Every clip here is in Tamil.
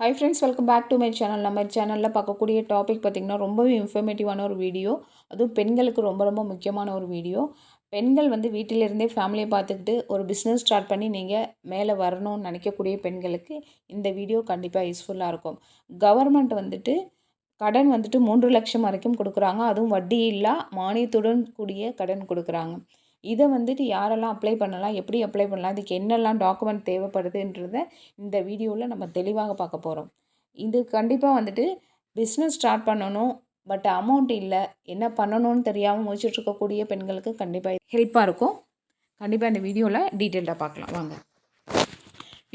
Hi friends welcome back to my channel நம்ம சேனலில் பார்க்கக்கூடிய டாபிக் பார்த்திங்கன்னா ரொம்பவே இன்ஃபர்மேட்டிவான ஒரு வீடியோ அதுவும் பெண்களுக்கு ரொம்ப ரொம்ப முக்கியமான ஒரு வீடியோ பெண்கள் வந்து வீட்டிலிருந்தே ஃபேமிலியை பார்த்துக்கிட்டு ஒரு பிஸ்னஸ் ஸ்டார்ட் பண்ணி நீங்கள் மேலே வரணும்னு நினைக்கக்கூடிய பெண்களுக்கு இந்த வீடியோ கண்டிப்பாக யூஸ்ஃபுல்லாக இருக்கும். கவர்மெண்ட் வந்துட்டு கடன் வந்துட்டு மூன்று லட்சம் வரைக்கும் கொடுக்குறாங்க. அதுவும் வட்டி இல்லா மானியத்துடன் கூடிய கடன் கொடுக்குறாங்க. இதை வந்துட்டு யாரெல்லாம் அப்ளை பண்ணலாம் எப்படி அப்ளை பண்ணலாம் இதுக்கு என்னெல்லாம் டாக்குமெண்ட் தேவைப்படுதுன்றத இந்த வீடியோவில் நம்ம தெளிவாக பார்க்க போகிறோம் இது கண்டிப்பாக வந்துட்டு பிஸ்னஸ் ஸ்டார்ட் பண்ணணும் பட் அமௌண்ட் இல்லை என்ன பண்ணணும்னு தெரியாமல் முடிச்சுட்ருக்கக்கூடிய பெண்களுக்கு கண்டிப்பாக ஹெல்ப்பாக இருக்கும். கண்டிப்பாக இந்த வீடியோவில் டீட்டெயில்டாக பார்க்கலாம். வாங்க.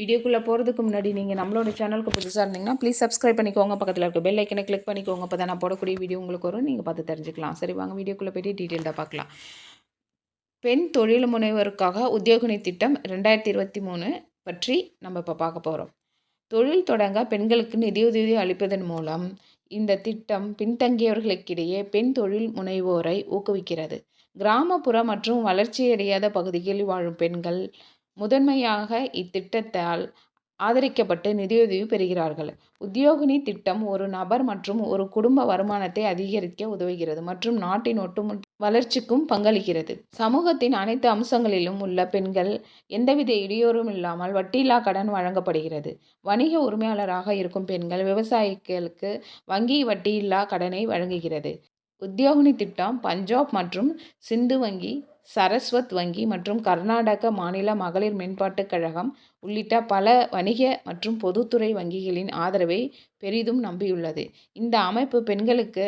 வீடியோக்குள்ளே போகிறதுக்கு முன்னாடி நீங்கள் நம்மளோட சேனலுக்கு புதுசாக இருந்தீங்கன்னா ப்ளீஸ் சப்ஸ்கிரைப் பண்ணிக்கோங்க. பக்கத்தில் இருக்க பெல் ஐக்கனை கிளிக் பண்ணிக்கோங்க. அப்போ தான் நான் போடக்கூடிய வீடியோ உங்களுக்கு வரும். நீங்கள் பார்த்து தெரிஞ்சுக்கலாம். சரி வாங்க வீடியோக்குள்ளே போய்ட்டு டீட்டெயில்டாக பார்க்கலாம். பெண் தொழில் முனைவருக்காக உத்தியோகினி திட்டம் ரெண்டாயிரத்தி இருபத்தி மூணு பற்றி நம்ம இப்போ பார்க்க போகிறோம் தொழில் தொடங்க பெண்களுக்கு நிதியுதவி அளிப்பதன் மூலம் இந்த திட்டம் பின்தங்கியவர்களுக்கிடையே பெண் தொழில் முனைவோரை ஊக்குவிக்கிறது. கிராமப்புற மற்றும் வளர்ச்சியடையாத பகுதிகளில் வாழும் பெண்கள் முதன்மையாக இத்திட்டத்தால் ஆதரிக்கப்பட்டு நிதியுதவி பெறுகிறார்கள். உத்தியோகினி திட்டம் ஒரு நபர் மற்றும் ஒரு குடும்ப வருமானத்தை அதிகரிக்க உதவுகிறது மற்றும் நாட்டின் ஒட்டுமொத்த வளர்ச்சிக்கும் பங்களிக்கிறது. சமூகத்தின் அனைத்து அம்சங்களிலும் உள்ள பெண்கள் எந்தவித இடையூறும் இல்லாமல் வட்டியில்லா கடன் வழங்கப்படுகிறது. வணிக உரிமையாளராக இருக்கும் பெண்கள் விவசாயிகளுக்கு வங்கி வட்டியில்லா கடனை வழங்குகிறது. உத்தியோகினி திட்டம் பஞ்சாப் மற்றும் சிந்து வங்கி சரஸ்வத் வங்கி மற்றும் கர்நாடக மாநில மகளிர் மேம்பாட்டுக் கழகம் உள்ளிட்ட பல வணிக மற்றும் பொதுத்துறை வங்கிகளின் ஆதரவை பெரிதும் நம்பியுள்ளது. இந்த அமைப்பு பெண்களுக்கு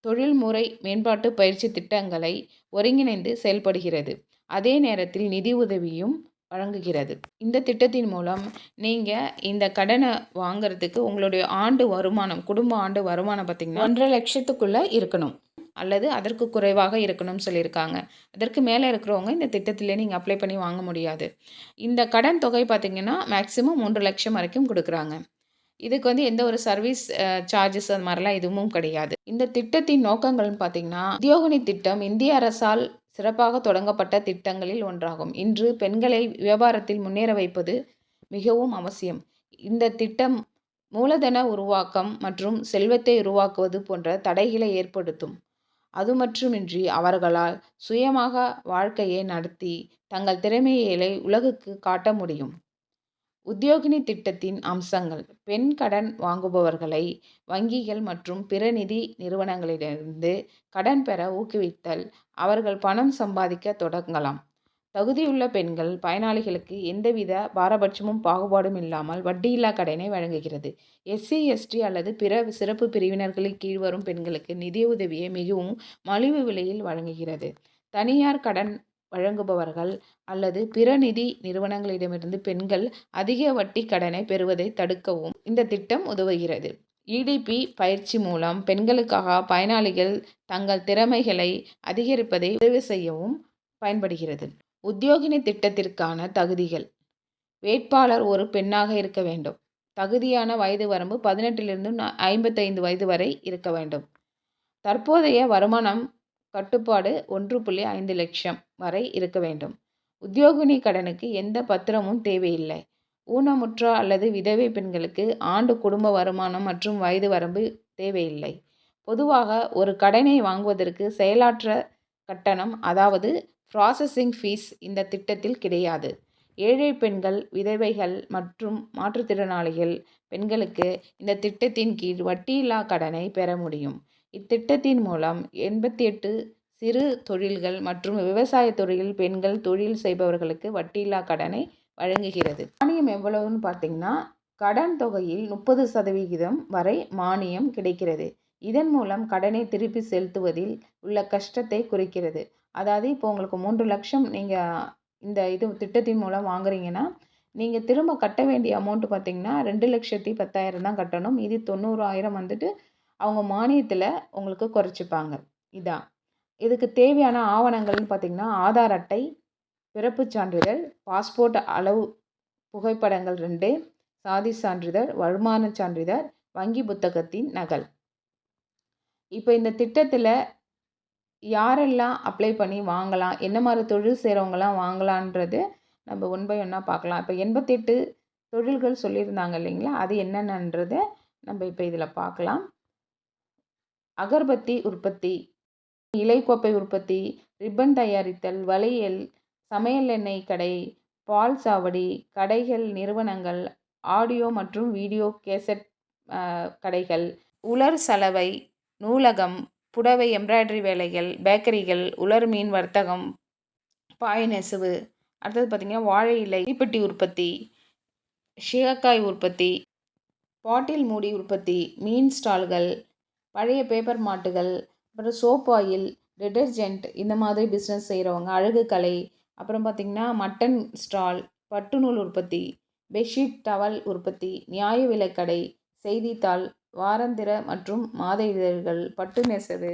தொழில்முறை மேம்பாட்டு பயிற்சி திட்டங்களை ஒருங்கிணைந்து செயல்படுகிறது. அதே நேரத்தில் நிதி உதவியும் வழங்குகிறது. இந்த திட்டத்தின் மூலம் நீங்கள் இந்த கடனை வாங்கிறதுக்கு உங்களுடைய ஆண்டு வருமானம் குடும்ப ஆண்டு வருமானம் பார்த்திங்கன்னா ஒன்றரை லட்சத்துக்குள்ளே இருக்கணும். அல்லது அதற்கு குறைவாக இருக்கணும்னு சொல்லியிருக்காங்க. அதற்கு மேலே இருக்கிறவங்க இந்த திட்டத்திலே நீங்கள் அப்ளை பண்ணி வாங்க முடியாது. இந்த கடன் தொகை பார்த்திங்கன்னா மேக்ஸிமம் மூன்று லட்சம் வரைக்கும் கொடுக்குறாங்க. இதுக்கு வந்து எந்த ஒரு சர்வீஸ் சார்ஜஸ் அது மாதிரிலாம் எதுவும் கிடையாது. இந்த திட்டத்தின் நோக்கங்கள்னு பார்த்திங்கன்னா உத்தியோகினி திட்டம் இந்திய அரசால் சிறப்பாக தொடங்கப்பட்ட திட்டங்களில் ஒன்றாகும். இன்று பெண்களை வியாபாரத்தில் முன்னேற வைப்பது மிகவும் அவசியம். இந்த திட்டம் மூலதன உருவாக்கம் மற்றும் செல்வத்தை உருவாக்குவது போன்ற தடைகளை ஏற்படுத்தும். அது மட்டுமின்றி அவர்களால் சுயமாக வாழ்க்கையை நடத்தி தங்கள் திறமைகளை உலகுக்கு காட்ட முடியும். உத்தியோகினி திட்டத்தின் அம்சங்கள். பெண் கடன் வாங்குபவர்களை வங்கிகள் மற்றும் பிற நிதி நிறுவனங்களிலிருந்து கடன் பெற ஊக்குவித்தல் அவர்கள் பணம் சம்பாதிக்க தொடங்கலாம். தகுதியுள்ள பெண்கள் பயனாளிகளுக்கு எந்தவித பாரபட்சமும் பாகுபாடும் இல்லாமல் வட்டியில்லா கடனை வழங்குகிறது. எஸ்சி எஸ்டி அல்லது பிற சிறப்பு பிரிவினர்களில் கீழ் வரும் பெண்களுக்கு நிதியுதவியை மிகவும் மலிவு விலையில் வழங்குகிறது. தனியார் கடன் வழங்குபவர்கள் அல்லது பிற நிதி நிறுவனங்களிடமிருந்து பெண்கள் அதிக வட்டி கடனை பெறுவதை தடுக்கவும் இந்த திட்டம் உதவுகிறது. இடிபி பயிற்சி மூலம் பெண்களுக்காக பயனாளிகள் தங்கள் திறமைகளை அதிகரிப்பதை உதவி செய்யவும் பயன்படுகிறது. உத்தியோகினி திட்டத்திற்கான தகுதிகள். வேட்பாளர் ஒரு பெண்ணாக இருக்க வேண்டும். தகுதியான வயது வரம்பு பதினெட்டிலிருந்து ஐம்பத்தைந்து வயது வரை இருக்க வேண்டும். தற்போதைய வருமானம் கட்டுப்பாடு ஒன்று புள்ளி ஐந்து லட்சம் வரை இருக்க வேண்டும். உத்தியோகினி கடனுக்கு எந்த பத்திரமும் தேவையில்லை. ஊனமுற்ற அல்லது விதவை பெண்களுக்கு ஆண்டு குடும்ப வருமானம் மற்றும் வயது வரம்பு தேவையில்லை. பொதுவாக ஒரு கடனை வாங்குவதற்கு செயலாற்ற கட்டணம் அதாவது ப்ராசஸிங் ஃபீஸ் இந்த திட்டத்தில் கிடையாது. ஏழை பெண்கள் விதவைகள் மற்றும் மாற்றுத்திறனாளிகள் பெண்களுக்கு இந்த திட்டத்தின் கீழ் வட்டியில்லா கடனை பெற முடியும். இத்திட்டத்தின் மூலம் எண்பத்தி எட்டு சிறு தொழில்கள் மற்றும் விவசாய துறையில் பெண்கள் தொழில் செய்பவர்களுக்கு வட்டியில்லா கடனை வழங்குகிறது. மானியம் எவ்வளவுன்னு பார்த்தீங்கன்னா கடன் தொகையில் முப்பது சதவிகிதம் வரை மானியம் கிடைக்கிறது. இதன் மூலம் கடனை திருப்பி செலுத்துவதில் உள்ள கஷ்டத்தை குறைக்கிறது. அதாவது இப்போ உங்களுக்கு மூன்று லட்சம் நீங்கள் இந்த இது திட்டத்தின் மூலம் வாங்குறீங்கன்னா நீங்கள் திரும்ப கட்ட வேண்டிய அமௌண்ட்டு பார்த்தீங்கன்னா ரெண்டு லட்சத்தி பத்தாயிரம் தான் கட்டணும். இது தொண்ணூறாயிரம் வந்துட்டு அவங்க மானியத்தில் உங்களுக்கு குறைச்சிப்பாங்க. இதான் இதுக்கு தேவையான ஆவணங்கள்னு பார்த்திங்கன்னா ஆதார் அட்டை பிறப்புச் சான்றிதழ் பாஸ்போர்ட் அளவு புகைப்படங்கள் ரெண்டு சாதி சான்றிதழ் வருமான சான்றிதழ் வங்கி புத்தகத்தின் நகல். இப்போ இந்த திட்டத்தில் யாரெல்லாம் அப்ளை பண்ணி வாங்கலாம் என்ன மாதிரி தொழில் செய்கிறவங்கலாம் வாங்கலான்றது நம்ம ஒன் பை ஒன்னாக பார்க்கலாம் இப்போ எண்பத்தெட்டு தொழில்கள் சொல்லியிருந்தாங்க இல்லைங்களா? அது என்னென்னன்றதை நம்ம இப்போ இதில் பார்க்கலாம் அகர்பத்தி உற்பத்தி இலைக்கோப்பை உற்பத்தி ரிப்பன் தயாரித்தல் வளையல் சமையல் எண்ணெய் கடை பால் சாவடி கடைகள் நிறுவனங்கள் ஆடியோ மற்றும் வீடியோ கேசட் கடைகள் உலர் சலவை நூலகம் புடவை எம்ப்ராய்டரி வேலைகள் பேக்கரிகள் உலர் மீன் வர்த்தகம் பாய் நெசவு அடுத்தது பார்த்திங்கன்னா வாழை இலை தீப்பெட்டி உற்பத்தி சீகக்காய் உற்பத்தி பாட்டில் மூடி உற்பத்தி மீன் ஸ்டால்கள் பழைய பேப்பர் மாட்டுகள் அப்புறம் சோப் ஆயில் டிடர்ஜென்ட் இந்த மாதிரி பிஸ்னஸ் செய்கிறவங்க அழகு கலை அப்புறம் பார்த்திங்கன்னா மட்டன் ஸ்டால் பட்டு நூல் உற்பத்தி பெட்ஷீட் டவல் உற்பத்தி நியாய விலைக்கடை செய்தித்தாள் வாராந்திர மற்றும் மாத இதழ்கள் பட்டு நெசவு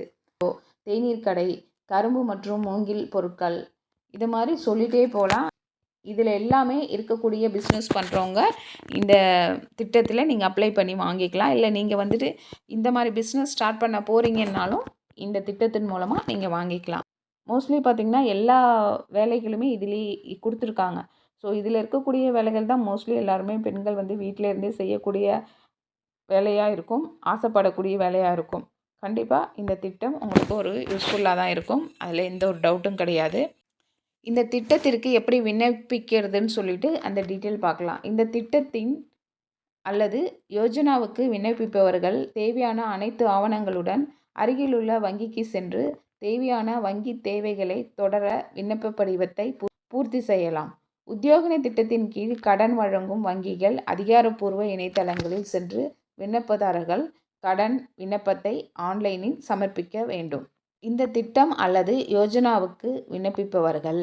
தேநீர் கடை கரும்பு மற்றும் மூங்கில் பொருட்கள். இது மாதிரி சொல்லிகிட்டே போகலாம் இதில் எல்லாமே இருக்கக்கூடிய பிஸ்னஸ் பண்ணுறவங்க இந்த திட்டத்தில் நீங்கள் அப்ளை பண்ணி வாங்கிக்கலாம். இல்லை நீங்கள் வந்துட்டு இந்த மாதிரி பிஸ்னஸ் ஸ்டார்ட் பண்ண போகிறீங்கன்னாலும் இந்த திட்டத்தின் மூலமாக நீங்கள் வாங்கிக்கலாம். மோஸ்ட்லி பார்த்திங்கன்னா எல்லா வேலைகளுமே இதிலேயே கொடுத்துருக்காங்க. ஸோ இதில் இருக்கக்கூடிய வேலைகள் தான் மோஸ்ட்லி எல்லாருமே பெண்கள் வந்து வீட்டிலேருந்தே செய்யக்கூடிய வேலையாக இருக்கும். ஆசைப்படக்கூடிய வேலையாக இருக்கும். கண்டிப்பாக இந்த திட்டம் உங்களுக்கு ஒரு யூஸ்ஃபுல்லாக தான் இருக்கும். அதில் எந்த ஒரு டவுட்டும் கிடையாது. இந்த திட்டத்திற்கு எப்படி விண்ணப்பிக்கிறதுன்னு சொல்லிட்டு அந்த டீட்டெயில் பார்க்கலாம். இந்த திட்டத்தின் அல்லது யோஜனாவுக்கு விண்ணப்பிப்பவர்கள் தேவையான அனைத்து ஆவணங்களுடன் அருகிலுள்ள வங்கிக்கு சென்று தேவையான வங்கி தேவைகளை தொடர விண்ணப்ப படிவத்தை பூர்த்தி செய்யலாம். உத்தியோகனை திட்டத்தின் கீழ் கடன் வழங்கும் வங்கிகள் அதிகாரப்பூர்வ இணையதளங்களில் சென்று விண்ணப்பதாரர்கள் கடன் விண்ணப்பத்தை ஆன்லைனில் சமர்ப்பிக்க வேண்டும். இந்த திட்டம் அல்லது யோஜனாவுக்கு விண்ணப்பிப்பவர்கள்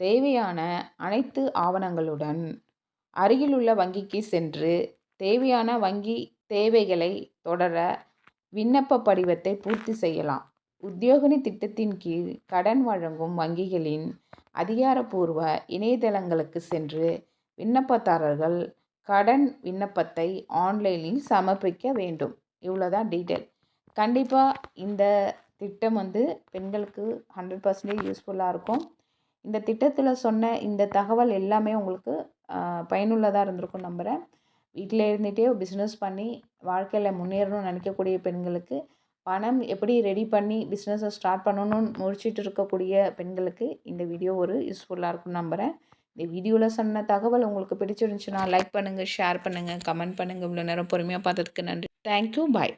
தேவையான அனைத்து ஆவணங்களுடன் அருகிலுள்ள வங்கிக்கு சென்று தேவையான வங்கி தேவைகளை தொடர விண்ணப்ப படிவத்தை பூர்த்தி செய்யலாம். உத்தியோகினி திட்டத்தின் கீழ் கடன் வழங்கும் வங்கிகளின் அதிகாரப்பூர்வ இணையதளங்களுக்கு சென்று விண்ணப்பதாரர்கள் கடன் விண்ணப்பத்தை ஆன்லைனில் சமர்ப்பிக்க வேண்டும். இவ்வளோதான் டீட்டெயில். கண்டிப்பாக இந்த திட்டம் வந்து பெண்களுக்கு ஹண்ட்ரட் பர்சன்டேஜ் யூஸ்ஃபுல்லாக இருக்கும். இந்த திட்டத்தில் சொன்ன இந்த தகவல் எல்லாமே உங்களுக்கு பயனுள்ளதாக இருந்திருக்கும் நம்புகிறேன் வீட்டில் இருந்துகிட்டே பிஸ்னஸ் பண்ணி வாழ்க்கையில் முன்னேறணும்னு நினைக்கக்கூடிய பெண்களுக்கு பணம் எப்படி ரெடி பண்ணி பிஸ்னஸை ஸ்டார்ட் பண்ணணும்னு முடிச்சுட்டு இருக்கக்கூடிய பெண்களுக்கு இந்த வீடியோ ஒரு யூஸ்ஃபுல்லாக இருக்கும்னு நம்புகிறேன் இந்த வீடியோவில் சொன்ன தகவல் உங்களுக்கு பிடிச்சிருந்துச்சுன்னா லைக் பண்ணுங்கள் ஷேர் பண்ணுங்கள் கமெண்ட் பண்ணுங்கள் இவ்வளோ நேரம் பொறுமையாக பார்த்ததுக்கு நன்றி. Thank you bye